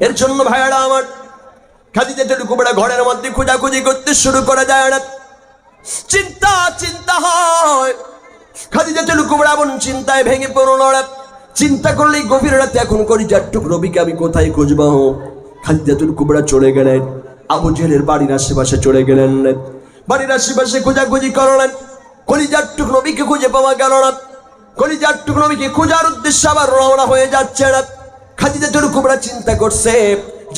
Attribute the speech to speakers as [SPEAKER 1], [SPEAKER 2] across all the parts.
[SPEAKER 1] এর জন্য ভাইয়ারা আমার খাদিজা টুকুবড়া ঘরের মধ্যে খোঁজাখুঁজি করতে শুরু করা যায় না। চিন্তা চিন্তা হয়। খাদিজা টুকুবড়া এমন চিন্তায় ভেঙে পড়ল চিন্তা করলেই গভীর রাতে এখন করি যারটুক রবিকে আমি কোথায় খুঁজবো? খাদিজাতুল কুবরা চলে গেলেন, আবু জেলের বাড়ির আশেপাশে চলে গেলেন। বাড়ির আশেপাশে খোঁজাখুঁজি করলেন কলিজারটুক নবীকে খুঁজে পাওয়া গেল না। কলিজারটুক নবীকে খোঁজার উদ্দেশ্যে আবার রওনা হয়ে যাচ্ছে না। খাদিজাতুল কুবরা চিন্তা করছে।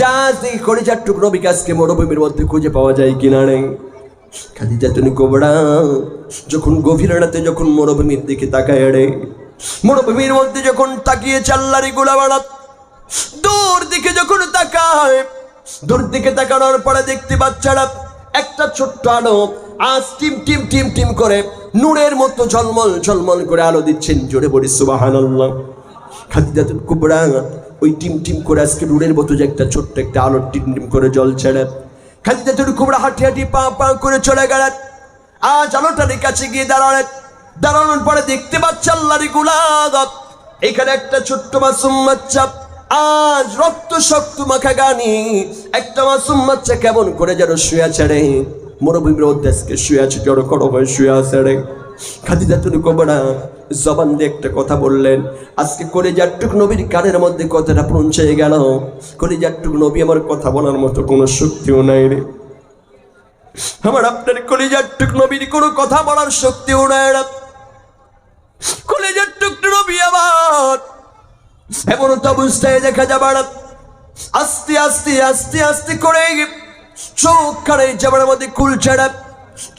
[SPEAKER 1] যা দেখি কলিজারটুক টুকরো বিকাশকে মরুভূমির মধ্যে খুঁজে পাওয়া যায় কিনা নেই। খাদিজাতুল কুবরা যখন গভীর রাতে যখন মরুভূমির দিকে তাকায় রে, মরুভূমির মধ্যে যখন তাকিয়ে চাল্লারি গুলা বাড়াত দূর দিকে যখন তাকায়, দূর দিকে তাকানোর পরে দেখতে বাচ্চারা একটা ছোট্ট আলো আজ টিম টিম টিম টিম করে নূরের মতো ঝলমল ঝলমল করে আলো দিচ্ছেন জোরে বলি, সুবহানাল্লাহ। খাদিজাতুল কুবরা ওই টিম টিম করে আজকে নূরের মতো যে একটা ছোট্ট একটা আলোর টিম টিম করে জল ছেড়ে। খাদিজাতুল কুবরা হাঁটি হাঁটি পা পা করে চলে গেলেন। আজ আলোটার কাছে গিয়ে দাঁড়ালেন। দাঁড়ানোর পরে দেখতে পাচ্ছে আল্লাহর গুলাগত এখানে একটা ছোট্ট মাসুম বাচ্চা। আজ রক্ত শক্ত মাখা গানি। একটা মাসুম বাচ্চা কেমন করে যেন শুয়ে ছেড়ে মরুভূমির আজকে শুয়ে আছে, জড়ো হয়ে শুয়ে আছে রে। খাদিজাতুল জবান দিয়ে একটা কথা বললেন, আজকে কলিজারটুক নবীর কানের মধ্যে কথাটা পৌঁছে গেল। কলিজারটুক নবী আমার কথা বলার মতো কোনো শক্তিও নাই রে। আমার আপনার কলিজার টুক নবীর কোনো কথা বলার শক্তিও নাই না কলিজারটুক নবী আমার। এমন তো অবস্থায় দেখা যাবার। আস্তে আস্তে আস্তে আস্তে করে চোখ কানে যাবার মধ্যে খুলছে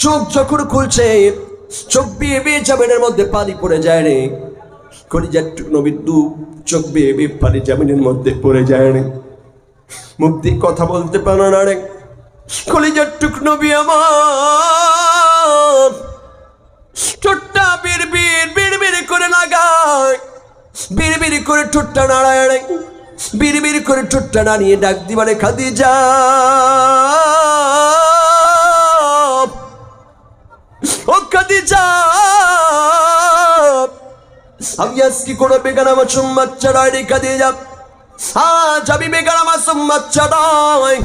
[SPEAKER 1] চোখ যখন খুলছে চোখ বিয়ে বিয়ে জামিনের মধ্যে পানি পড়ে যায় রে। কলিজার নবীর দু, চোখ বিয়ে বিয়ে পানি জামিনের মধ্যে পড়ে যায় রে। দিয়ে কথা বলতে পারো না রে। কলিজার টুক নবী আমার। ঠোঁটটা বীর বীর বীর বীর করে লাগায়। বীর বীর করে ঠোঁটটা নাড়ায় রে। বীর করে ঠোঁটটা নাড়িয়ে ডাক দিবারে খাদি যা আমি আজকে কোনো বেগানা মাসুম বাচ্চা নয় রে খাদি যা আজ আমি বেগানা মাসুম বাচ্চা নয়।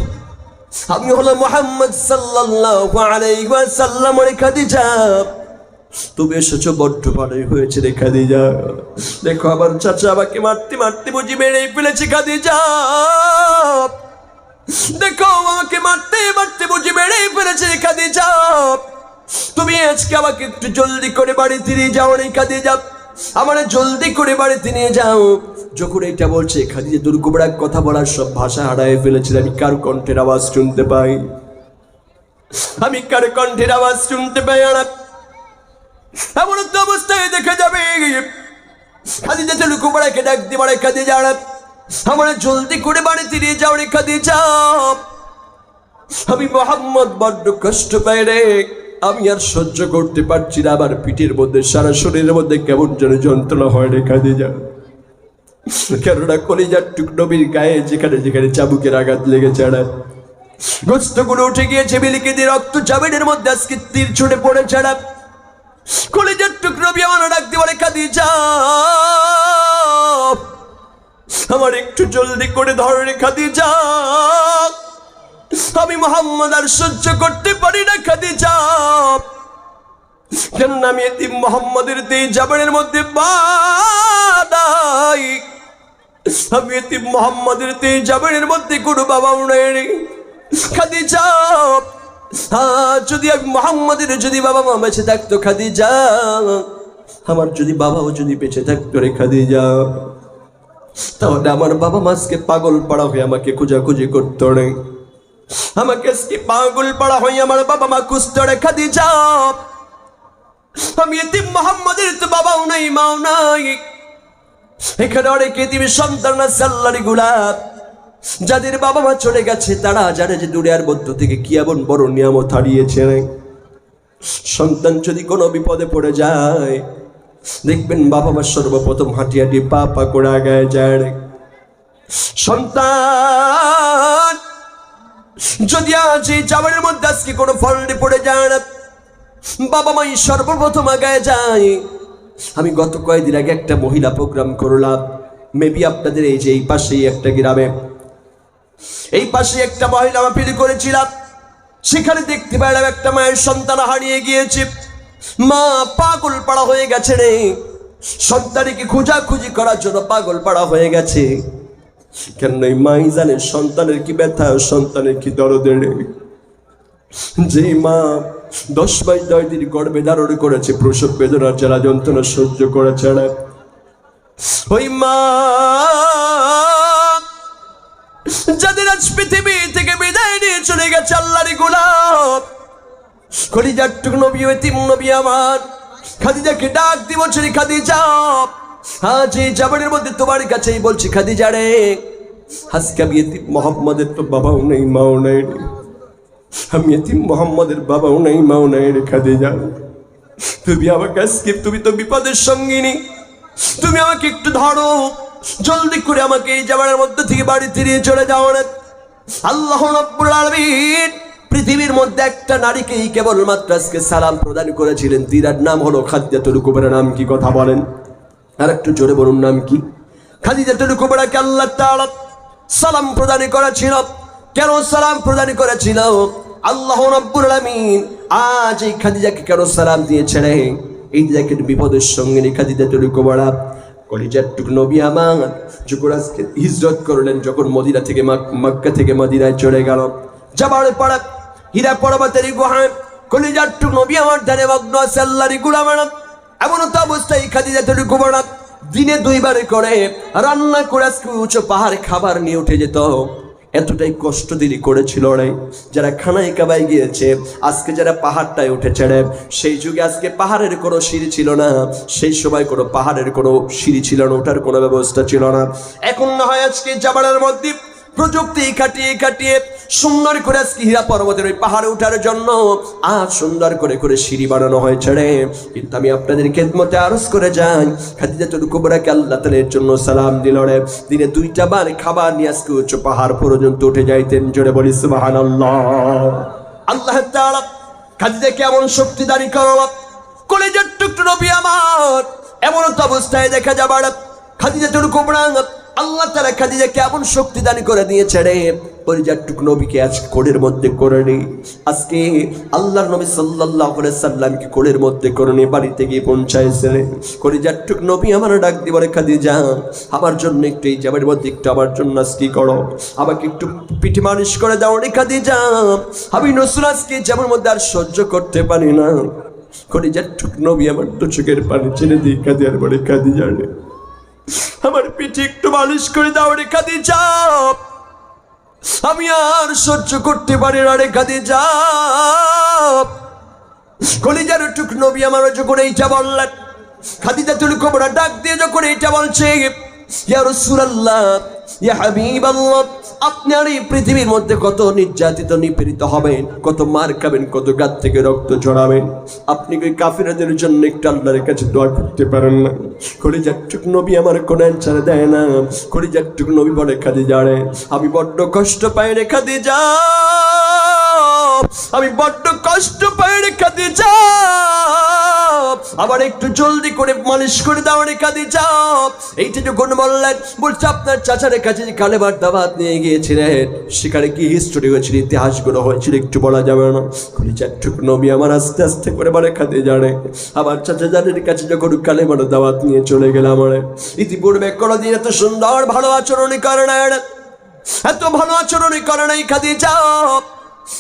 [SPEAKER 1] আমি হলো মোহাম্মদ সাল্লাল্লাহু আলাইহি ওয়াসাল্লাম রে খাদিজা তুমি এসেছ, বড্ড ভালোই হয়েছে রে খাদিজা দেখো আমার চাচা আমাকে মারতে মারতে বুঝি মেরেই ফেলেছে খাদিজা দেখো আমাকে মারতে মারতে বুঝি মেরেই ফেলেছে রে খাদিজা তুমি আজকে আমাকে একটু জলদি করে বাড়িতে নিয়ে যাও রে খাদিজা আমার জলদি করে বাড়িতে নিয়ে যাও। যখন এটা বলছে, খাদিজা দুর্গবড়া কথা বলার সব ভাষা হারায় ফেলেছে আমি কার কণ্ঠের আওয়াজ শুনতে পাই? আমি কার কণ্ঠের আওয়াজ শুনতে পাই, আর? এমন তো অবস্থায় দেখা যাবে। খাদিজা চলু কুবড়াকে ডাক দিয়ে বাড়ায় খাদিজা আমার জলদি করে বাড়িতে নিয়ে যাও রে খাদিজা। আমি মোহাম্মদ বড্ড কষ্ট পাই রে। আমি আর সহ্য করতে পারছি না, আমার পিঠের মধ্যে, সারা শরীরের মধ্যে কেমন যেন যন্ত্রণা হয় রে খাদিজা। কেননা কলিজার টুক নবীর গায়ে যেখানে যেখানে চাবুকের আঘাত লেগেছে, আর। গোস্তগুলো উঠে গিয়েছে, বিলিকে দিয়ে রক্ত চাবিনের মধ্যে আজকে তীর ছুটে পড়ে ছাড়া কলিজার টুক নবী আমার ডাকতে বলে, খাদিজা। আমার একটু জলদি করে ধরে রেখা দিয়ে যা আমি মোহাম্মদ আর সহ্য করতে পারি না, খাদিজা। কেন আমি এটি মোহাম্মদের দিয়ে জাবানের মধ্যে বাদাই আমি এটি মোহাম্মদের দিয়ে জাবানের মধ্যে কোনো বাবাও নেই খাদিজা হ্যাঁ যদি আমি মোহাম্মদের, যদি বাবা মা বেঁচে থাকতো, খাদিজা, আমার যদি বাবাও যদি বেঁচে থাকতো রে, খাদিজা, তাহলে আমার বাবা মাসকে পাগল পাড়া হয়ে আমাকে খোঁজাখুঁজি করতো রে। আমাকে পাগল পাড়া হয়ে আমার বাবা মা খুঁজতো রে খাদিজা আমি এতে মোহাম্মদের তো বাবাও নাই, মাও নাই। এখানে অনেক এতিমের সন্তান আছে, আল্লাহর গুলাব যাদের বাবা মা চলে গেছে, তারা জানে যে দূরে আর মধ্য থেকে কি এমন বড় নিয়ামত হারিয়েছে। সন্তান যদি কোনো বিপদে পড়ে যায়, দেখবেন বাবা মা সর্বপ্রথম হাঁটি হাঁটি পা পা করে আগায় যায়। সন্তান! যদি আজ এই জামানের মধ্যে আজকে কোনো ফলটি পড়ে যায় না, বাবা মাই সর্বপ্রথম আগায় যায়। আমি গত কয়েকদিন আগে একটা মহিলা প্রোগ্রাম করলাম। মেবি আপনাদের এই যে এই পাশেই একটা গ্রামে। এই পাশে একটা মহিলা মাহফিল করেছিলাম। সেখানে দেখতে পেলাম একটা মায়ের সন্তান হারিয়ে গিয়েছে। মা, পাগল পাড়া হয়ে গেছে রে। সন্তানকে খোঁজাখুঁজি করার জন্য পাগল পাড়া হয়ে গেছে। কেন এই মাই জানে সন্তানের কি ব্যথা, সন্তানের কি দরদের যে মা দশ বাই দশ দিন গর্ভে ধারণ করেছে, প্রসব বেদনার জ্বালা যন্ত্রণা সহ্য করেছে ওই মা যাদের আজ পৃথিবী থেকে বিদায় নিয়ে চলে গেছে আল্লাহর গোলাপ, খলিজার টুক নবী তিম নবী আমার, খাদিজাকে ডাক দিব চলি খাদিজা। এই জাবানের মধ্যে তোমার কাছেই বলছি, খাদিজা রে। আজকে আমি এতিম মোহাম্মদের তো বাবাও নেই, মাও নেই। আমি এতিম মোহাম্মদের বাবাও নেই, মাও নেই রে, খাদিজা। তুমি আমাকে আজকে, তুমি তো বিপদের সঙ্গিনী। তুমি আমাকে একটু ধরো। জলদি করে আমাকে এই জামানের মধ্যে থেকে বাড়ি ফিরিয়ে চলে যাও না আল্লাহ রাব্বুল আলামিন পৃথিবীর মধ্যে একটা নারীকেই কেবলমাত্র আজকে সালাম প্রদান করেছিলেন। তিরার নাম হলো খাদ্যাতুল কুবের নাম কি কথা বলেন? আর একটু জোরে বলুন নাম কি? খাদিজাতুল কুবরাকে আল্লাহ তাআলা সালাম প্রদান করেছিল। কেন সালাম প্রদান করেছিল? আল্লাহ রাব্বুল আলামিন আজ এই খাদিজাকে কেন সালাম দিয়েছে রে এই দেখেন বিপদের সঙ্গে খাদিজাতুল কুবরা, কলিজার টুক নবী আমার, যখন আজকে হিজরত করলেন, যখন মদিনা থেকে মাক- মক্কা থেকে মদিনায় চলে গেল, যাবার পড়া হীরা পর্বতের গুহায় কলিজার টুক নবী আমার ধ্যানে মগ্ন আছে, আল্লাহর গুলামার এমন তো অবস্থায় খাদিজাতুল কুবরা দিনে দুইবার করে রান্না করে আজকে উঁচু পাহাড়ে খাবার নিয়ে উঠে যেত। এতটাই কষ্ট দিলি করেছিল রে। যারা খানায় কাবাই গিয়েছে, আজকে যারা পাহাড়টায় উঠেছে রে, সেই যুগে আজকে পাহাড়ের কোনো সিঁড়ি ছিল না, সেই সময় কোনো পাহাড়ের কোনো সিঁড়ি ছিল না, ওঠার কোনো ব্যবস্থা ছিল না। এখন না হয় আজকে জাবানের মধ্যে প্রযুক্তি কাটিয়ে কাটিয়ে সুন্দর করে আজকে হীরা পর্বতের ওই পাহাড়ে ওঠার জন্য আজ সুন্দর করে করে সিঁড়ি বানানো হয়েছে রে। কিন্তু আমি আপনাদের খেদমতে আরজ করে যাই। খাদিজাতুল কুবরাকে আল্লাহ তালের জন্য সালাম দিল রে। দিনে দুইটা বার খাবার নিয়ে আজকে উচ্চ পাহাড় পর্যন্ত উঠে যাইতেন। জোরে বলি সুবাহান আল্লাহ আল্লাহ খাদিজাকে এমন শক্তি দাঁড়ি করো কলেজের টুকটু নবী আমার। এমন তো অবস্থায় দেখা যাবার। খাদিজাতুল কুবরা আল্লাহ তারা খাদিজা কেমন শক্তি দান করে দিয়েছে রে পরিজাটুক নবীকে আজ কোড়ের মধ্যে করে নি। আজকে আল্লাহর নবী সাল্লাল্লাহু আলাইহি সাল্লামকে কোড়ের মধ্যে করে নিয়ে বাড়িতে গিয়ে পৌঁছাইছে রে। পরিজাটুক নবী আমার ডাক দিয়ে বলে, খাদিজা, আমার জন্য একটু এই জামের মধ্যে একটু আমার জন্য আজকে করো। আমাকে একটু পিঠে মালিশ করে দাও রে, খাদিজা। আমি নসুল আজকে জামের মধ্যে আর সহ্য করতে পারি না। খরিজাটুক নবী আমার দু চোখের পানি ছেড়ে দিয়ে কাদিয়ার বলে, খাদিজা রে। আমার পিঠে একটু মালিশ করে দাও, রেখা দিয়ে চাপ। আমি আর সহ্য করতে পারি না, রেখা দিয়ে চাপ। কলিজার টুক নবী আমার যখন এইটা বললেন, খাদিজা তুল কোমরা ডাক দিয়ে যখন এইটা বলছে, ইয়া রাসূলুল্লাহ, ইয়া হাবিবাল্লাহ আপনি আর এই পৃথিবীর মধ্যে কত নির্যাতিত, নিপীড়িত হবেন, কত মার খাবেন, কত গাত থেকে রক্ত ঝরাবেন? আপনি কি কাফিরাদের জন্য একটু আল্লাহর কাছে দোয়া করতে পারেন না? কলিজাটুক নবী আমার কোনো অ্যান্সার দেয় না। কলিজাটুক নবী বলে খাদি যাড়ে আমি বড্ড কষ্ট পাই রেখা খাদি যা আমি বড্ড কষ্ট পাই রে যা আবার একটু জলদি করে মালিশ করে দাও রে খাদি যা এইটা যখন বললেন বলছে, আপনার চাচারের কাছে যে কালেবার দাবাত নিয়ে গিয়েছিলেন, সেখানে কি হিস্টোরি হয়েছিল ইতিহাসগুলো হয়েছিল, একটু বলা যাবে না? কলিজাটুক নবী আমার আস্তে আস্তে করে বলে খাদি জানে। আমার চাচা জানের কাছে যখন কালেমার দাওয়াত নিয়ে চলে গেলাম আমার ইতিপূর্বে কোনোদিন এত সুন্দর ভালো আচরণ করে না এত ভালো আচরণ করে নাই খাদি যাও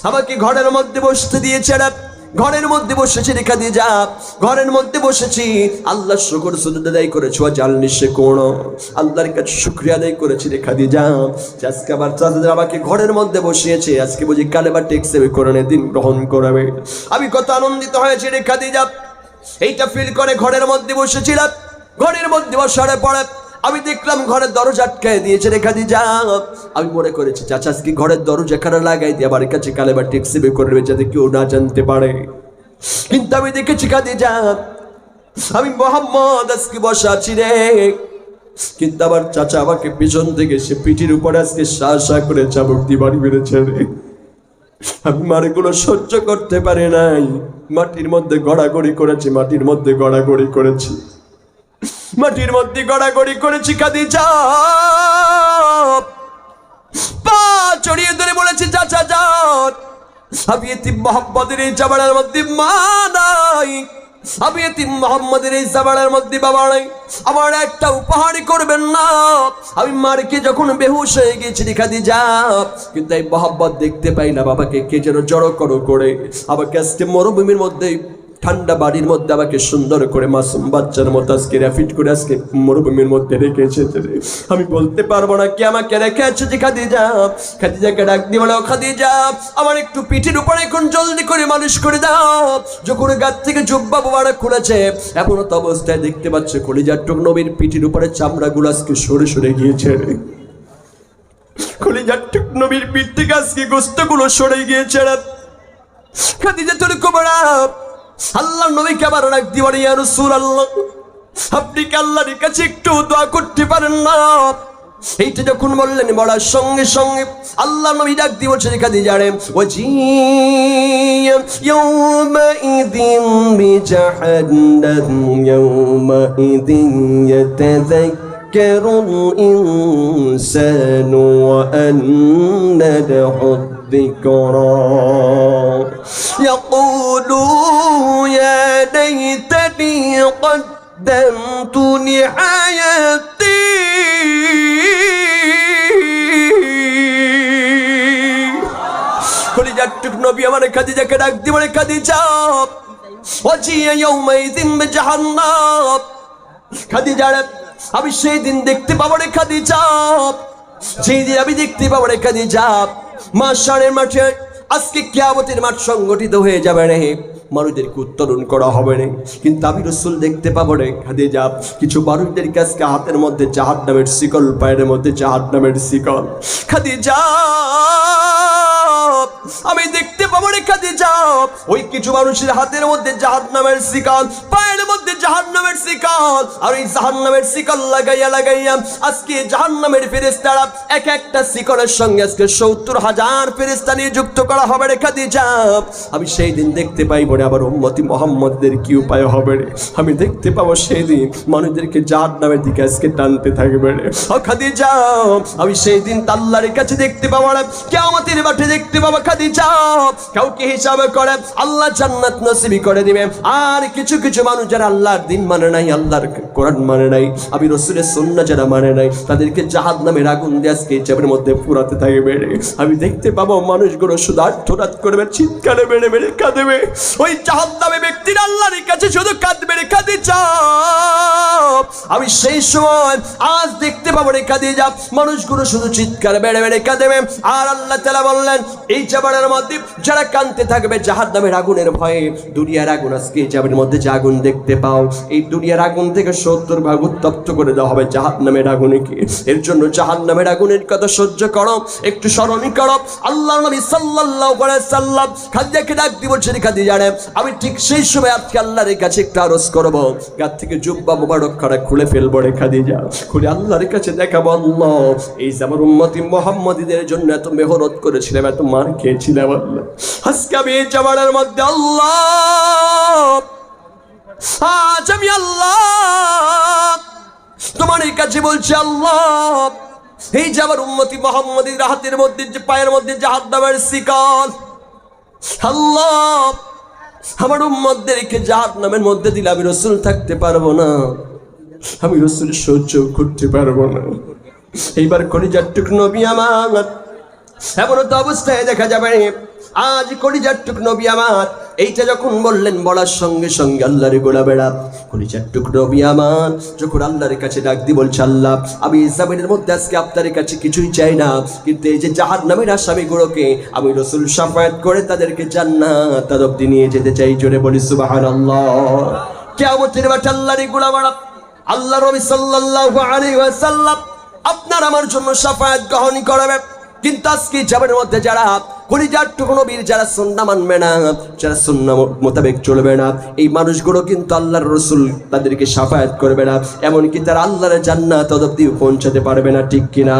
[SPEAKER 1] আমাকে ঘরের মধ্যে বসতে দিয়েছে এরা। ঘরের মধ্যে বসেছি, রেখা দিয়ে যা। ঘরের মধ্যে বসেছি। আল্লাহ শুকর আদায় করেছ জাল নিশ্চয় কোন? আল্লাহর কাছে শুক্রিয়া আদায় করেছি, রেখা দিয়ে যা। আজকে আবার চাচাদের আমাকে ঘরের মধ্যে বসিয়েছে। আজকে বুঝি কালে বা টেক্সে করণে দিন গ্রহণ করাবে। আমি কত আনন্দিত হয়েছি, রেখা দিয়ে যা। এইটা ফিল করে ঘরের মধ্যে বসেছিলাম। ঘরের মধ্যে বসার পরে আমি দেখলাম ঘরের দরজা আটকায় দিয়েছে, রেখা দিয়ে যা। আমি মনে করেছি, চাচা, আজকে ঘরের দরজা কারা লাগাই দিয়ে আমার কাছে কালে বা ট্যাক্সি বে করবে যাতে কেউ না জানতে পারে। কিন্তু আমি দেখেছি কাঁদে যা, আমি মোহাম্মদ আজকে বসা আছি রে। কিন্তু আমার চাচা আমাকে পিছন থেকে সে পিঠির উপরে আজকে সা সা করে চাবুক দিয়ে বাড়ি মেরেছে রে। আমি মারগুলো সহ্য করতে পারি নাই। মাটির মধ্যে গড়াগড়ি করেছি, মাটির মধ্যে গড়াগড়ি করেছি। মাটির মধ্যে গড়াগড়ি করেছি কাদি চাপ পাঁচ আমি এতিম মোহাম্মদের এই জামানার মধ্যে মা নাই। আমি এতিম মোহাম্মদের এই জামানার মধ্যে বাবা নাই। আমার একটা উপহারই করবেন না। আমি মারকে যখন বেহুশ হয়ে গেছি দেখা দিয়ে যা। কিন্তু এই মোহাম্মদ দেখতে পাই না বাবাকে, কে যেন জড়ো করো করে। আমাকে আজকে মরুভূমির মধ্যে ঠান্ডা বাড়ির মধ্যে আমাকে সুন্দর করে মাসুম বাচ্চার মতো আজকে র্যাফিট করে আজকে মরুভূমির মধ্যে রেখেছে আমি বলতে পারব না কে আমাকে রেখে আছে যে খাদিজা, খাদিজাকে ডাক দিয়ে বলো, খাদিজা, আমার একটু পিঠের উপরে এখন জলদি করে মালিশ করে দাও। যখন গাছ থেকে জুব্বা বাবারা খুলেছে, এমন তো অবস্থায় দেখতে পাচ্ছে কলিজার টুক নবীর পিঠের উপরে চামড়াগুলো আজকে সরে সরে গিয়েছে কলিজার টুক নবীর পিঠ থেকে আজকে গোস্তগুলো সরে গিয়েছে খাদিজা তোর কুমারা আল্লাহ নবীকে আবার ডাক দিয়ে বলে, ইয়া রাসূলুল্লাহ আপনি কি আল্লাহর কাছে একটু দোয়া করতে পারেন না এইটা যখন বললেন বলার সঙ্গে সঙ্গে আল্লাহ নবী ডাক দিয়ে বলছে খাদিজা রে ওজি يومئذ بجهنم يومئذ يتذكر الإنسان وأنى له الذكرى يقول يا ليتني قدمت لحياتي কলিজার টুক নবী আমার খাদিজাকে ডাক দিয়ে বলে খাদিজা ওয়াজিয়া ইয়াউমাইযিন বিজাহান্নাম খাদিজা রে, আমি সেই দিন দেখতে পাবো রে খাদিজা সেই দিন আমি দেখতে পাবো রে খাদিজা মাশারের মাঠে আজকে কেয়াবতের মাঠ সংগঠিত হয়ে যাবে রে। মানুষদেরকে উত্তোলন করা হবে রে। কিন্তু আমি রসুল দেখতে পাবো রে খাদে যাব কিছু মানুষদের আজকে হাতের মধ্যে চাহার নামের শিকল, পায়ের মধ্যে চাহার নামের শিকল। খাদিজা! আমি দেখতে পাবো রে খাদিজা ওই কিছু মানুষের হাতের মধ্যে জাহাদ নামের শিকল পায়ের মধ্যে জাহান নামের শিকল আর এই জাহান নামের শিকল লাগাইয়া লাগাইয়া আজকে জাহান নামের ফেরেস্তারা এক একটা শিকলের সঙ্গে আজকে সত্তর হাজার ফেরেস্তা যুক্ত করা হবে রে খাদিজা আমি সেই দিন দেখতে পাইব রে আবার উম্মতি মোহাম্মদদের কি উপায় হবে রে। আমি দেখতে পাবো সেই দিন মানুষদেরকে জাহান নামের দিকে আজকে টানতে থাকবে রে। ও খাদিজা আমি সেই দিন তাল্লার কাছে দেখতে পাবো না কেমতের মাঠে দেখতে পাবো কাউকে হিসাবে করে আল্লাহ জান্নাত নসিবি করে দিবে। আর কিছু কিছু মানুষ যারা আল্লাহর দিন মানে নাই, আল্লাহর কোরআন মানে নাই, আমি রসুলের সন্না যারা মানে নাই, তাদেরকে জাহাদ নামের আগুন দিয়ে চাপের মধ্যে পুরাতে থাকবে আমি দেখতে পাবো মানুষগুলো শুধু আর্থরাত করবে, চিৎকারে বেড়ে বেড়ে কাঁদবে। ওই জাহাদ নামে ব্যক্তির আল্লাহর কাছে শুধু কাঁদবে কাঁদে চাপ আমি সেই সময় আজ দেখতে পাবো রে কাঁদে যা মানুষগুলো শুধু চিৎকার, বেড়ে বেড়ে কাঁদেবে আর আল্লাহ তালা বললেন, এই চাবাড়ার মধ্যে যারা কানতে থাকবে জাহাদ নামের আগুনের ভয়ে দুনিয়ার আগুন আজকে এই চাবের মধ্যে যে আগুন দেখতে পাও, এই দুনিয়ার আগুন থেকে সত্তর ভাগ উত্তপ্ত করে দেওয়া হবে জাহাদ নামের আগুনকে। এর জন্য জাহাদ নামের আগুনের কথা সহ্য করো, একটু স্মরণ করো। আল্লাহ নবী সাল্লাল্লাহু আলাইহি সাল্লাম খাদিজাকে ডাক দিব ছেড়ে খাদিজা রে, আমি ঠিক সেই সময় আজকে আল্লাহর কাছে একটু আরজ করব। গাত থেকে জুব্বা মোবারক খুলে ফেলব রে খাদিজা। খুলে আল্লাহর কাছে দেখাবো আল্লাহ। এই যে আমার উম্মতি মোহাম্মদীদের জন্য এত মেহনত করেছিলাম, এত মার খেয়েছিলাম আল্লাহ। আজকে আমি এই জামানার মধ্যে আল্লাহ। আজ আমি আল্লাহ। তোমার এই কাছে বলছি আল্লাহ। এই যে আমার উন্মতি মোহাম্মদীর হাতের মধ্যে যে পায়ের মধ্যে জাহাদ নামের শিকল। আল্লাহ। আমার উম্মতদেরকে জাহাদ নামের মধ্যে দিলে আমি রসুল থাকতে পারব না। আমি রসুল সহ্য করতে পারব না। এইবার কলিজার টুক নবী আমার। এমন তো অবস্থায় দেখা যাবে আজ কলিজার টুক নবী আমার। এইটা যখন বললেন, বলার সঙ্গে সঙ্গে আল্লাহরে গোলা বেড়া। কলিজার টুক আমার। যখন আল্লাহর কাছে ডাক দি বলছে, আল্লাহ, আমি ইসলামের মধ্যে আজকে আপনার কাছে কিছুই চাই না। কিন্তু এই যে জাহাদ নামের আসামিগুলোকে আমি রসুল সাফায়াত করে তাদেরকে জান্নাত অব্দি নিয়ে যেতে চাই। জোরে বলি আল্লাহ বাট আল্লাহরে গোলা বেড়া। আল্লাহ রবি সাল্লাল্লাহু আলাইহি ওয়াসাল্লাম আপনার আমার জন্য সাফায়াত গ্রহণ করবে। কিন্তু আজকে যাবেন মধ্যে যারা কলিজার মানবে না, যারা মোতাবেক চলবে না, এই মানুষগুলো কিন্তু আল্লাহর রসুল তাদেরকে সাফায়াত করবে না। এমনকি তারা আল্লাহর জান্নাত পৌঁছাতে পারবে না, ঠিক কিনা?